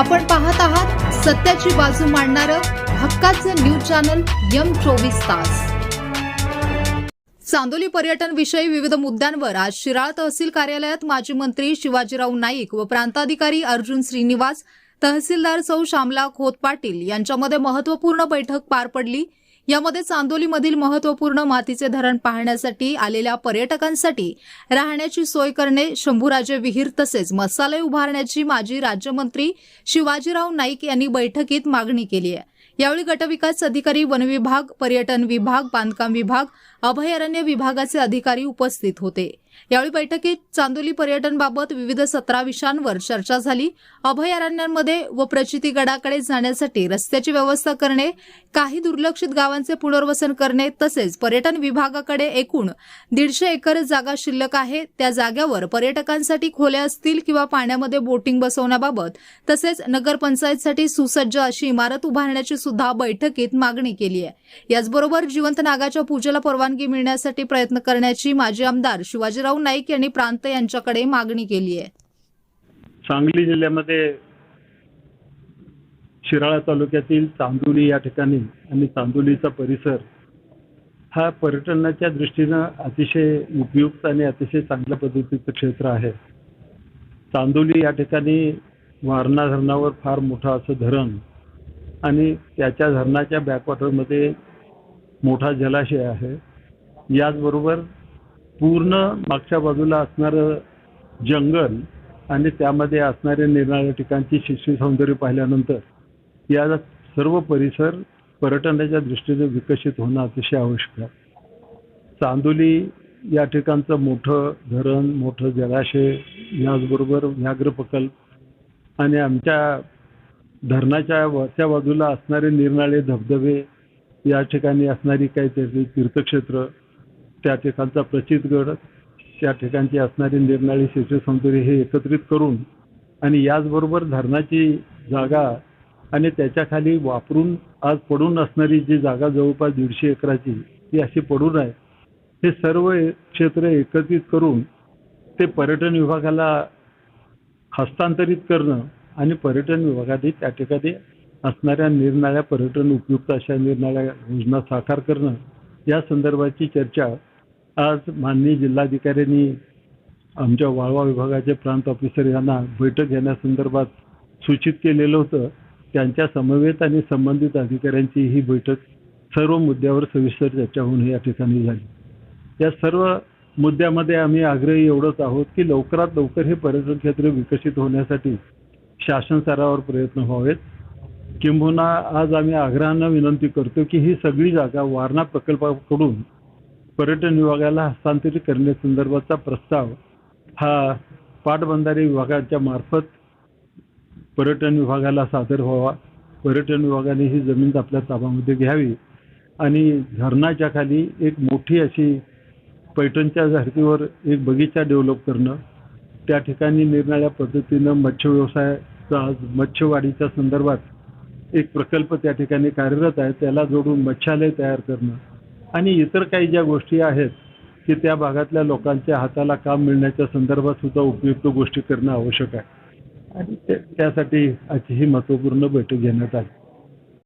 आपण पाहत आहात सत्याची बाजू मांडणारं हक्काचं न्यूज चॅनल यम चोवीस तास. चांदोली पर्यटन विषयी विविध मुद्द्यांवर आज शिराळ तहसील कार्यालयात माजी मंत्री शिवाजीराव नाईक व प्रांताधिकारी अर्जुन श्रीनिवास तहसीलदार सौ श्यामला खोत पाटील यांच्यामध्ये महत्त्वपूर्ण बैठक पार पडली. यामध्ये चांदोलीमधील महत्त्वपूर्ण मातीचे धरण पाहण्यासाठी आलेल्या पर्यटकांसाठी राहण्याची सोय करणे शंभूराजे विहीर तसेच मसाले उभारण्याची माजी राज्यमंत्री शिवाजीराव नाईक यांनी बैठकीत मागणी केली आहे. यावेळी गटविकास अधिकारी वनविभाग पर्यटन विभाग बांधकाम विभाग अभयारण्य विभागाचे अधिकारी उपस्थित होते. यावेळी बैठकीत चांदोली पर्यटनबाबत विविध सतरा विषयांवर चर्चा झाली. अभयारण्यांमध्ये व प्रचितीगडाकडे जाण्यासाठी रस्त्याची व्यवस्था करणे काही दुर्लक्षित गावांचे पुनर्वसन करणे तसेच पर्यटन विभागाकडे एकूण दीडशे एकर जागा शिल्लक आहे. त्या जाग्यावर पर्यटकांसाठी खोल्या असतील किंवा पाण्यामध्ये बोटिंग बसवण्याबाबत तसेच नगरपंचायतसाठी सुसज्ज अशी इमारत उभारण्याची सुद्धा बैठकीत मागणी केली आहे. याचबरोबर जिवंत नागाच्या पूजेला परवानगी मिळण्यासाठी प्रयत्न करण्याची माजी आमदार शिवाजीराव नाईक यांनी प्रांत यांच्याकडे मागणी केली आहे. सांगली जिल्ह्यामध्ये शिराळा तालुक्यातील चांदोली या ठिकाणी आणि चांदोलीचा परिसर हा पर्यटनाच्या दृष्टीनं अतिशय उपयुक्त आणि अतिशय चांगल्या पद्धतीचं क्षेत्र आहे. चांदोली या ठिकाणी वारणा धरणावर फार मोठं असं धरण आणि त्याच्या धरणाच्या बॅकवॉटरमध्ये मोठा जलाशय आहे. याचबरोबर पूर्ण मागच्या बाजूला असणारं जंगल आणि त्यामध्ये असणाऱ्या निरनिराळ्या ठिकाणची शिष्य सौंदर्य पाहिल्यानंतर या सर्व परिसर पर्यटनाच्या दृष्टीने विकसित होणं अतिशय आवश्यक आहे. चांदोली या ठिकाणचं मोठं धरण मोठं जलाशय याचबरोबर व्याघ्र प्रकल्प आणि आमच्या धरणाच्या वरच्या बाजूला असणारे निरनाळे धबधबे या ठिकाणी असणारी काहीतरी तीर्थक्षेत्र त्या ठिकाणचा प्रचितगड त्या ठिकाणची असणारी निर्नाळी शिशुसौंदर्य सौंदर्य हे एकत्रित करून आणि याचबरोबर धरणाची जागा आणि त्याच्याखाली वापरून आज पडून असणारी जी जागा जवळपास दीडशे एकराची ती अशी पडून आहे. हे सर्व क्षेत्र एकत्रित करून ते पर्यटन विभागाला हस्तांतरित करणं आणि पर्यटन विभागाने त्या ठिकाणी असणाऱ्या निरनाळ्या पर्यटन उपयुक्त अशा निरनाळ्या योजना साकार करणं या संदर्भाची चर्चा आज माननीय जिल्हाधिकाऱ्यांनी आमच्या वाळवा विभागाचे प्रांत ऑफिसर यांना बैठक घेण्यासंदर्भात सूचित केलेलं होतं. त्यांच्या समवेत आणि संबंधित अधिकाऱ्यांची ही बैठक सर्व मुद्द्यावर सविस्तर चर्चा होऊन या ठिकाणी झाली. या सर्व मुद्द्यामध्ये आम्ही आग्रही एवढंच आहोत की लवकरात लवकर हे पर्यटन क्षेत्र विकसित होण्यासाठी शासन स्तरावर प्रयत्न व्हावेत. किंबहुना आज आम्ही आग्रहानं विनंती करतो की ही सगळी जागा वारणा प्रकल्पाकडून पर्यटन विभागाला हस्तांतरित करण्यासंदर्भाचा प्रस्ताव हा पाटबंधारे विभागाच्या मार्फत पर्यटन विभागाला सादर व्हावा. पर्यटन विभागाने ही जमीन आपल्या ताबामध्ये घ्यावी आणि धरणाच्या खाली एक मोठी अशी पैठणच्या धर्तीवर एक बगीचा डेव्हलप करणं. त्या ठिकाणी निरनिराळ्या पद्धतीनं मत्स्य व्यवसायाचा मत्स्यवाढीच्या संदर्भात एक प्रकल्प त्या ठिकाणी कार्यरत आहे. त्याला जोडून मत्स्यालय तयार करणं. आणि इतर काही ज्या गोष्टी आहेत की त्या भागातल्या लोकांच्या हाताला काम मिळण्याच्या संदर्भात सुद्धा उपयुक्त गोष्टी करणं आवश्यक आहे. आणि ते- त्यासाठी आजची ही महत्त्वपूर्ण बैठक घेण्यात आली.